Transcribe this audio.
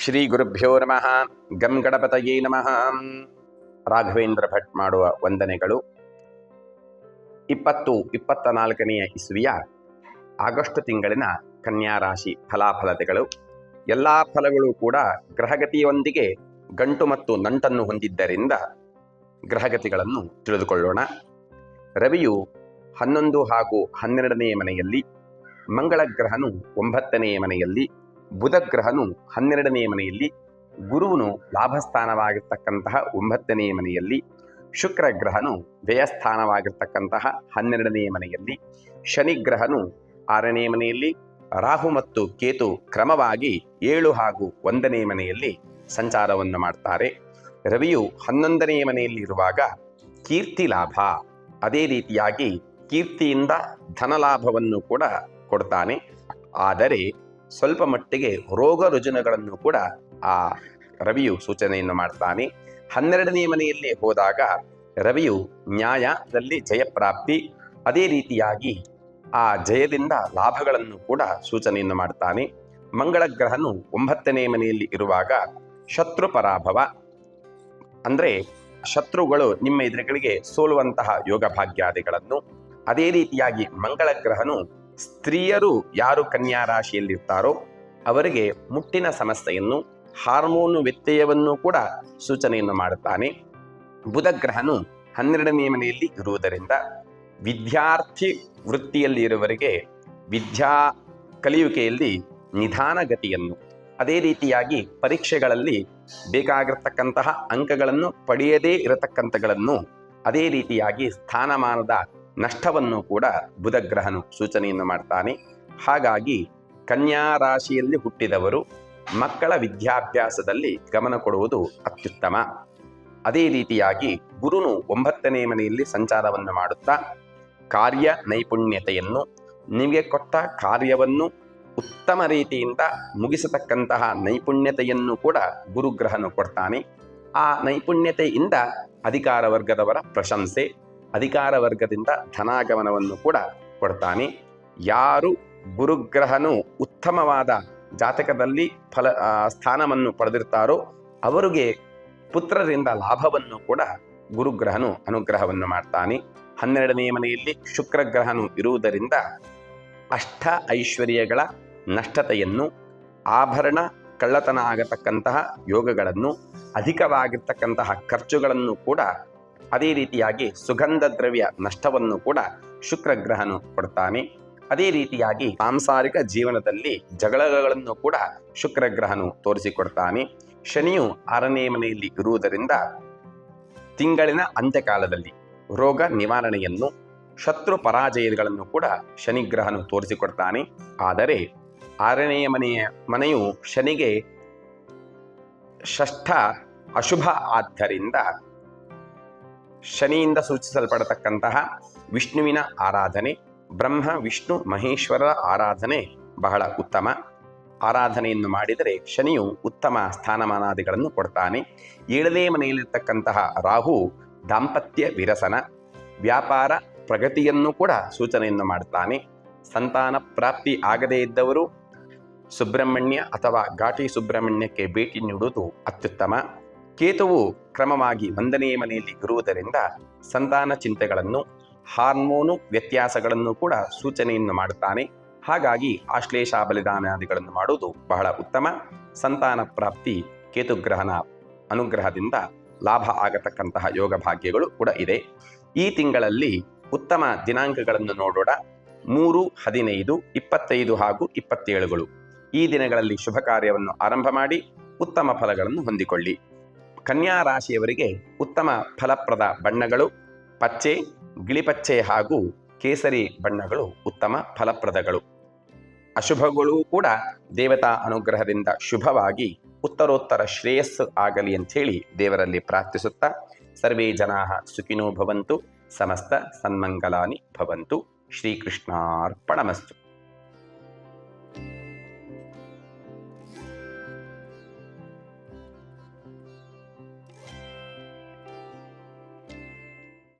ಶ್ರೀ ಗುರುಭ್ಯೋ ನಮಃ. ಗಂ ಗಣಪತಯೇ ನಮಃ. ರಾಘವೇಂದ್ರ ಭಟ್ ಮಾಡುವ ವಂದನೆಗಳು. ಇಪ್ಪತ್ತು ಇಪ್ಪತ್ತ ನಾಲ್ಕನೆಯ ಇಸ್ವಿಯ ಆಗಸ್ಟ್ ತಿಂಗಳಿನ ಕನ್ಯಾ ರಾಶಿ ಫಲಾಫಲತೆಗಳು. ಎಲ್ಲ ಫಲಗಳು ಕೂಡ ಗ್ರಹಗತಿಯೊಂದಿಗೆ ಗಂಟು ಮತ್ತು ನಂಟನ್ನು ಹೊಂದಿದ್ದರಿಂದ ಗ್ರಹಗತಿಗಳನ್ನು ತಿಳಿದುಕೊಳ್ಳೋಣ. ರವಿಯು ಹನ್ನೊಂದು ಹಾಗೂ ಹನ್ನೆರಡನೆಯ ಮನೆಯಲ್ಲಿ, ಮಂಗಳ ಗ್ರಹನು ಒಂಬತ್ತನೆಯ ಮನೆಯಲ್ಲಿ ಬುಧ ಹನ್ನೆರಡನೇ ಮನೆಯಲ್ಲಿ, ಗುರುವನು ಲಾಭಸ್ಥಾನವಾಗಿರ್ತಕ್ಕಂತಹ ಒಂಬತ್ತನೇ ಮನೆಯಲ್ಲಿ ಶುಕ್ರ ಗ್ರಹನು ವ್ಯಯಸ್ಥಾನವಾಗಿರ್ತಕ್ಕಂತಹ ಹನ್ನೆರಡನೇ ಮನೆಯಲ್ಲಿ ಶನಿ ಗ್ರಹನು ಆರನೇ ಮನೆಯಲ್ಲಿ, ರಾಹು ಮತ್ತು ಕೇತು ಕ್ರಮವಾಗಿ ಏಳು ಹಾಗೂ ಒಂದನೇ ಮನೆಯಲ್ಲಿ ಸಂಚಾರವನ್ನು ಮಾಡ್ತಾರೆ. ರವಿಯು ಹನ್ನೊಂದನೆಯ ಮನೆಯಲ್ಲಿ ಇರುವಾಗ ಕೀರ್ತಿ ಲಾಭ, ಅದೇ ರೀತಿಯಾಗಿ ಕೀರ್ತಿಯಿಂದ ಧನಲಾಭವನ್ನು ಕೂಡ ಕೊಡ್ತಾನೆ. ಆದರೆ ಸ್ವಲ್ಪ ಮಟ್ಟಿಗೆ ರೋಗ ರುಜಿನಗಳನ್ನು ಕೂಡ ಆ ರವಿಯು ಸೂಚನೆಯನ್ನು ಮಾಡ್ತಾನೆ. ಹನ್ನೆರಡನೇ ಮನೆಯಲ್ಲಿ ಹೋದಾಗ ರವಿಯು ನ್ಯಾಯದಲ್ಲಿ ಜಯಪ್ರಾಪ್ತಿ, ಅದೇ ರೀತಿಯಾಗಿ ಆ ಜಯದಿಂದ ಲಾಭಗಳನ್ನು ಕೂಡ ಸೂಚನೆಯನ್ನು ಮಾಡ್ತಾನೆ. ಮಂಗಳ ಗ್ರಹನು ಒಂಬತ್ತನೇ ಮನೆಯಲ್ಲಿ ಇರುವಾಗ ಶತ್ರು ಪರಾಭವ. ಅಂದರೆ ಶತ್ರುಗಳು ನಿಮ್ಮ ಎದುರುಗಳಿಗೆ ಸೋಲುವಂತಹ ಯೋಗ ಭಾಗ್ಯಾದಿಗಳನ್ನು. ಅದೇ ರೀತಿಯಾಗಿ ಮಂಗಳ ಗ್ರಹನು ಸ್ತ್ರೀಯರು ಯಾರು ಕನ್ಯಾ ರಾಶಿಯಲ್ಲಿರ್ತಾರೋ ಅವರಿಗೆ ಮುಟ್ಟಿನ ಸಮಸ್ಯೆಯನ್ನು, ಹಾರ್ಮೋನು ವ್ಯತ್ಯಯವನ್ನು ಕೂಡ ಸೂಚನೆಯನ್ನು ಮಾಡುತ್ತಾನೆ. ಬುಧ ಗ್ರಹನು ಹನ್ನೆರಡನೇ ಮನೆಯಲ್ಲಿ ಇರುವುದರಿಂದ ವಿದ್ಯಾರ್ಥಿ ವೃತ್ತಿಯಲ್ಲಿ ಇರುವವರಿಗೆ ವಿದ್ಯಾ ಕಲಿಯುವಿಕೆಯಲ್ಲಿ ನಿಧಾನಗತಿಯನ್ನು, ಅದೇ ರೀತಿಯಾಗಿ ಪರೀಕ್ಷೆಗಳಲ್ಲಿ ಬೇಕಾಗಿರ್ತಕ್ಕಂತಹ ಅಂಕಗಳನ್ನು ಪಡೆಯದೇ ಇರತಕ್ಕಂಥಗಳನ್ನು, ಅದೇ ರೀತಿಯಾಗಿ ಸ್ಥಾನಮಾನದ ನಷ್ಟವನ್ನು ಕೂಡ ಬುಧಗ್ರಹನು ಸೂಚನೆಯನ್ನು ಮಾಡ್ತಾನೆ. ಹಾಗಾಗಿ ಕನ್ಯಾ ರಾಶಿಯಲ್ಲಿ ಹುಟ್ಟಿದವರು ಮಕ್ಕಳ ವಿದ್ಯಾಭ್ಯಾಸದಲ್ಲಿ ಗಮನ ಕೊಡುವುದು ಅತ್ಯುತ್ತಮ. ಅದೇ ರೀತಿಯಾಗಿ ಗುರುನು ಒಂಬತ್ತನೇ ಮನೆಯಲ್ಲಿ ಸಂಚಾರವನ್ನು ಮಾಡುತ್ತಾ ಕಾರ್ಯ ನೈಪುಣ್ಯತೆಯನ್ನು, ನಿಮಗೆ ಕೊಟ್ಟ ಕಾರ್ಯವನ್ನು ಉತ್ತಮ ರೀತಿಯಿಂದ ಮುಗಿಸತಕ್ಕಂತಹ ನೈಪುಣ್ಯತೆಯನ್ನು ಕೂಡ ಗುರುಗ್ರಹನು ಕೊಡ್ತಾನೆ. ಆ ನೈಪುಣ್ಯತೆಯಿಂದ ಅಧಿಕಾರ ವರ್ಗದವರ ಪ್ರಶಂಸೆ ಅಧಿಕಾರ ವರ್ಗದಿಂದ ಧನಾಗಮನವನ್ನು ಕೂಡ ಕೊಡ್ತಾನೆ. ಯಾರು ಗುರುಗ್ರಹನು ಉತ್ತಮವಾದ ಜಾತಕದಲ್ಲಿ ಫಲ ಸ್ಥಾನವನ್ನು ಪಡೆದಿರ್ತಾರೋ ಅವರಿಗೆ ಪುತ್ರರಿಂದ ಲಾಭವನ್ನು ಕೂಡ ಗುರುಗ್ರಹನು ಅನುಗ್ರಹವನ್ನು ಮಾಡ್ತಾನೆ. ಹನ್ನೆರಡನೇ ಮನೆಯಲ್ಲಿ ಶುಕ್ರಗ್ರಹನು ಇರುವುದರಿಂದ ಅಷ್ಟ ಐಶ್ವರ್ಯಗಳ ನಷ್ಟತೆಯನ್ನು, ಆಭರಣ, ಕಳ್ಳತನ ಆಗತಕ್ಕಂತಹ ಯೋಗಗಳನ್ನು, ಅಧಿಕವಾಗಿರ್ತಕ್ಕಂತಹ ಖರ್ಚುಗಳನ್ನು ಕೂಡ ಅದೇ ರೀತಿಯಾಗಿ ಸುಗಂಧ ದ್ರವ್ಯ ನಷ್ಟವನ್ನು ಕೂಡ ಶುಕ್ರ ಗ್ರಹನು ಕೊಡ್ತಾನೆ. ಅದೇ ರೀತಿಯಾಗಿ ಸಾಂಸಾರಿಕ ಜೀವನದಲ್ಲಿ ಜಗಳಗಳನ್ನು ಕೂಡ ಶುಕ್ರ ಗ್ರಹನು ತೋರಿಸಿಕೊಡ್ತಾನೆ. ಶನಿಯು ಆರನೇ ಮನೆಯಲ್ಲಿ ಇರುವುದರಿಂದ ತಿಂಗಳಿನ ಅಂತ್ಯಕಾಲದಲ್ಲಿ ರೋಗ ನಿವಾರಣೆಯನ್ನು, ಶತ್ರು ಪರಾಜಯಗಳನ್ನು ಕೂಡ ಶನಿಗ್ರಹನು ತೋರಿಸಿಕೊಡ್ತಾನೆ. ಆದರೆ ಆರನೆಯ ಮನೆಯ ಮನೆಯು ಶನಿಗೆ ಷಷ್ಠ ಅಶುಭ ಆದ್ದರಿಂದ ಶನಿಯಿಂದ ಸೂಚಿಸಲ್ಪಡತಕ್ಕಂತಹ ವಿಷ್ಣುವಿನ ಆರಾಧನೆ, ಬ್ರಹ್ಮ, ವಿಷ್ಣು ಮಹೇಶ್ವರ ಆರಾಧನೆ ಬಹಳ ಉತ್ತಮ. ಆರಾಧನೆಯನ್ನು ಮಾಡಿದರೆ ಶನಿಯು ಉತ್ತಮ ಸ್ಥಾನಮಾನಾದಿಗಳನ್ನು ಕೊಡ್ತಾನೆ. ಏಳನೇ ಮನೆಯಲ್ಲಿರ್ತಕ್ಕಂತಹ ರಾಹು ದಾಂಪತ್ಯ ವಿರಸನ, ವ್ಯಾಪಾರ ಪ್ರಗತಿಯನ್ನು ಕೂಡ ಸೂಚನೆಯನ್ನು ಮಾಡ್ತಾನೆ. ಸಂತಾನ ಪ್ರಾಪ್ತಿ ಆಗದೇ ಇದ್ದವರು ಸುಬ್ರಹ್ಮಣ್ಯ ಅಥವಾ ಘಾಟಿ ಸುಬ್ರಹ್ಮಣ್ಯಕ್ಕೆ ಭೇಟಿ ನೀಡುವುದು ಅತ್ಯುತ್ತಮ. ಕೇತುವು ಕ್ರಮವಾಗಿ ಒಂದನೆಯ ಮನೆಯಲ್ಲಿ ಇರುವುದರಿಂದ ಸಂತಾನ ಚಿಂತೆಗಳನ್ನು, ಹಾರ್ಮೋನು ವ್ಯತ್ಯಾಸಗಳನ್ನು ಕೂಡ ಸೂಚನೆಯನ್ನು ಮಾಡುತ್ತಾನೆ. ಹಾಗಾಗಿ ಆಶ್ಲೇಷ ಬಲಿದಾನಾದಿಗಳನ್ನು ಮಾಡುವುದು ಬಹಳ ಉತ್ತಮ. ಸಂತಾನ ಪ್ರಾಪ್ತಿ ಕೇತುಗ್ರಹನ ಅನುಗ್ರಹದಿಂದ ಲಾಭ ಆಗತಕ್ಕಂತಹ ಯೋಗ ಭಾಗ್ಯಗಳು ಕೂಡ ಇದೆ. ಈ ತಿಂಗಳಲ್ಲಿ ಉತ್ತಮ ದಿನಾಂಕಗಳನ್ನು ನೋಡೋಣ. ಮೂರು, ಹದಿನೈದು, ಇಪ್ಪತ್ತೈದು ಹಾಗೂ ಇಪ್ಪತ್ತೇಳುಗಳು. ಈ ದಿನಗಳಲ್ಲಿ ಶುಭ ಕಾರ್ಯವನ್ನು ಆರಂಭ ಮಾಡಿ ಉತ್ತಮ ಫಲಗಳನ್ನು ಹೊಂದಿಕೊಳ್ಳಿ. ಕನ್ಯಾ ರಾಶಿಯವರಿಗೆ ಉತ್ತಮ ಫಲಪ್ರದ ಬಣ್ಣಗಳು, ಪಚ್ಚೆ, ಗಿಳಿಪಚ್ಚೆ ಹಾಗೂ ಕೇಸರಿ ಬಣ್ಣಗಳು ಉತ್ತಮ ಫಲಪ್ರದಗಳು. ಅಶುಭಗಳು ಕೂಡ ದೇವತಾ ಅನುಗ್ರಹದಿಂದ ಶುಭವಾಗಿ ಉತ್ತರೋತ್ತರ ಶ್ರೇಯಸ್ಸು ಆಗಲಿ ಅಂಥೇಳಿ ದೇವರಲ್ಲಿ ಪ್ರಾರ್ಥಿಸುತ್ತಾ ಸರ್ವೇ ಜನಾ ಸುಖಿನೋ ಭವಂತು, ಸಮಸ್ತ ಸನ್ಮಂಗಲಾನಿ ಭವಂತು, ಶ್ರೀಕೃಷ್ಣಾರ್ಪಣಮಸ್ತು.